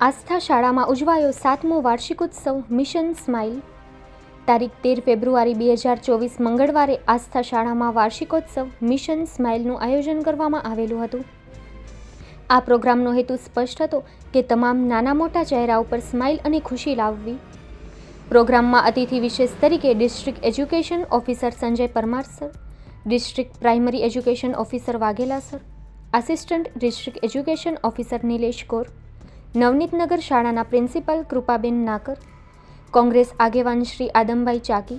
આસ્થા શાળામાં ઉજવાયો સાતમો વાર્ષિકોત્સવ મિશન સ્માઇલ તારીખ તેર ફેબ્રુઆરી બે હજાર ચોવીસ મંગળવારે આસ્થા શાળામાં વાર્ષિકોત્સવ મિશન સ્માઇલનું આયોજન કરવામાં આવેલું હતું. આ પ્રોગ્રામનો હેતુ સ્પષ્ટ હતો કે તમામ નાના મોટા ચહેરા ઉપર સ્માઇલ અને ખુશી લાવવી. પ્રોગ્રામમાં અતિથિ વિશેષ તરીકે district education officer Sanjay Parmar sir, district primary education officer Vaghela sir, assistant district education officer Nilesh Kaur Navneetnagar શાળાના પ્રિન્સિપાલ કૃપાબેન નાકર, કોંગ્રેસ આગેવાન શ્રી આદમભાઈ ચાકી,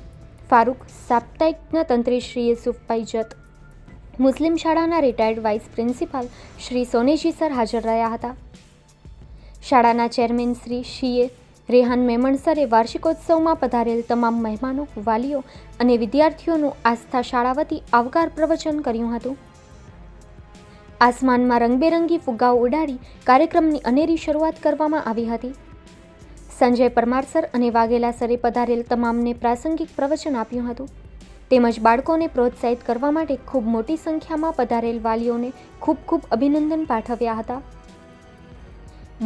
ફારૂક સાપ્તાહિકના તંત્રી શ્રી યુસુફભાઈ જત, મુસ્લિમ શાળાના retired vice principal Shri Soneji sir હાજર રહ્યા હતા. શાળાના ચેરમેન શ્રી શીએ રેહાન મેમણસરે વાર્ષિકોત્સવમાં પધારેલ તમામ મહેમાનો, વાલીઓ અને વિદ્યાર્થીઓનું આસ્થા શાળા વતી આવકાર પ્રવચન કર્યું હતું. આસમાનમાં રંગબેરંગી ફુગ્ગાઓ ઉડાડી કાર્યક્રમની અનેરી શરૂઆત કરવામાં આવી હતી. સંજય પરમાર સર અને વાઘેલા સરે પધારેલ તમામને પ્રાસંગિક પ્રવચન આપ્યું હતું. તેમજ બાળકોને પ્રોત્સાહિત કરવા માટે ખૂબ મોટી સંખ્યામાં પધારેલ વાલીઓને ખૂબ ખૂબ અભિનંદન પાઠવ્યા હતા.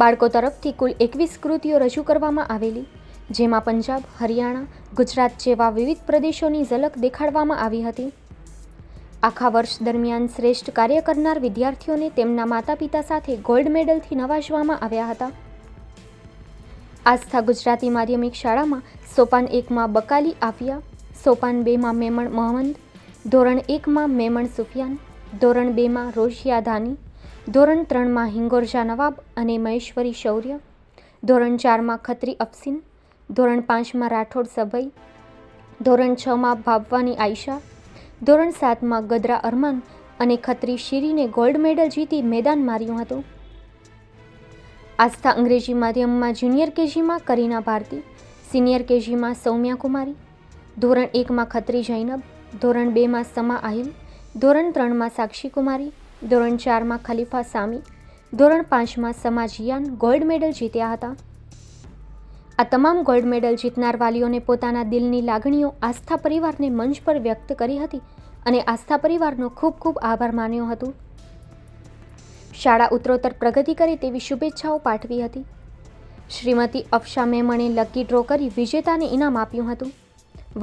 બાળકો તરફથી કુલ એકવીસ કૃતિઓ રજૂ કરવામાં આવેલી, જેમાં પંજાબ, હરિયાણા, ગુજરાત જેવા વિવિધ પ્રદેશોની ઝલક દેખાડવામાં આવી હતી. આખા વર્ષ દરમિયાન શ્રેષ્ઠ કાર્ય કરનાર વિદ્યાર્થીઓને તેમના માતા પિતા સાથે ગોલ્ડ મેડલથી નવાજવામાં આવ્યા હતા. આસ્થા ગુજરાતી માધ્યમિક શાળામાં સોપાન એકમાં બકાલી આફિયા, સોપાન બેમાં મેમણ મોહમ્મદ, ધોરણ એકમાં મેમણ સુફિયાન, ધોરણ બેમાં રોશિયા ધાની, ધોરણ ત્રણમાં હિંગોરજા નવાબ અને મહેશ્વરી શૌર્ય, ધોરણ ચારમાં ખત્રી અફસીન, ધોરણ પાંચમાં રાઠોડ સભઈ, ધોરણ છમાં ભાવવાની આયશા ધોરણ સાતમાં ગદરા અરમાન અને ખત્રી શિરીને ગોલ્ડ મેડલ જીતી મેદાન માર્યું હતું. આસ્થા અંગ્રેજી માધ્યમમાં જુનિયર કેજીમાં કરીના ભારતી સિનિયર કેજીમાં સૌમ્યા કુમારી, ધોરણ એકમાં ખત્રી જૈનબ, ધોરણ બેમાં સમા આહિલ, ધોરણ ત્રણમાં સાક્ષી કુમારી, ધોરણ ચારમાં ખલીફા સામી, ધોરણ પાંચમાં સમા જિયાન ગોલ્ડ મેડલ જીત્યા હતા. આ તમામ ગોલ્ડ મેડલ જીતનાર વાલીઓને પોતાના દિલની લાગણીઓ આસ્થા પરિવારને મંચ પર વ્યક્ત કરી હતી અને આસ્થા પરિવારનો ખૂબ ખૂબ આભાર માન્યો હતો. શાળા ઉત્તરોત્તર પ્રગતિ કરે તેવી શુભેચ્છાઓ પાઠવી હતી. શ્રીમતી અફશા મેમણે લકી ડ્રો કરી વિજેતાને ઇનામ આપ્યું હતું.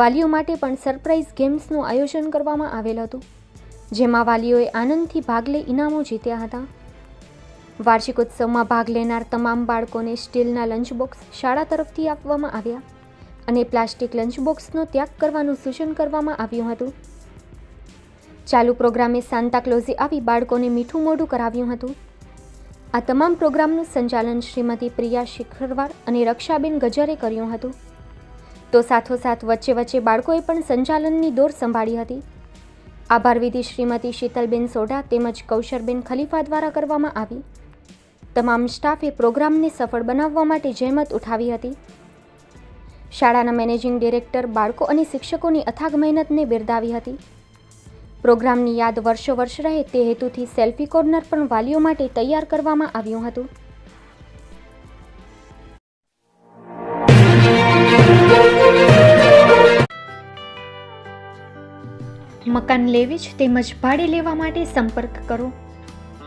વાલીઓ માટે પણ સરપ્રાઇઝ ગેમ્સનું આયોજન કરવામાં આવેલ હતું, જેમાં વાલીઓએ આનંદથી ભાગ લઈ ઇનામો જીત્યા હતા. વાર્ષિકોત્સવમાં ભાગ લેનાર તમામ બાળકોને સ્ટીલના લંચ બોક્સ શાળા તરફથી આપવામાં આવ્યા અને પ્લાસ્ટિક લંચ બોક્સનો ત્યાગ કરવાનું સૂચન કરવામાં આવ્યું હતું. ચાલુ પ્રોગ્રામે સાન્તાક્લોઝે આવી બાળકોને મીઠું મોઢું કરાવ્યું હતું. આ તમામ પ્રોગ્રામનું સંચાલન શ્રીમતી પ્રિયા શિખરવાર અને રક્ષાબેન ગજરે કર્યું હતું. તો સાથોસાથ વચ્ચે વચ્ચે બાળકોએ પણ સંચાલનની દોર સંભાળી હતી. આભાર વિધિ શ્રીમતી શીતલબેન સોઢા તેમજ કૌશરબેન ખલીફા દ્વારા કરવામાં આવી. તમામ સ્ટાફે પ્રોગ્રામને સફળ બનાવવા માટે જહેમત ઉઠાવી હતી. શાળાના મેનેજિંગ ડિરેક્ટર બાળકો અને શિક્ષકોની અથાગ મહેનતને બિરદાવી હતી. પ્રોગ્રામની યાદ વર્ષો વર્ષ રહે તે હેતુથી સેલ્ફી કોર્નર પણ વાલીઓ માટે તૈયાર કરવામાં આવ્યું હતું. મકાન લેવી જ તેમજ ભાડે લેવા માટે સંપર્ક કરો.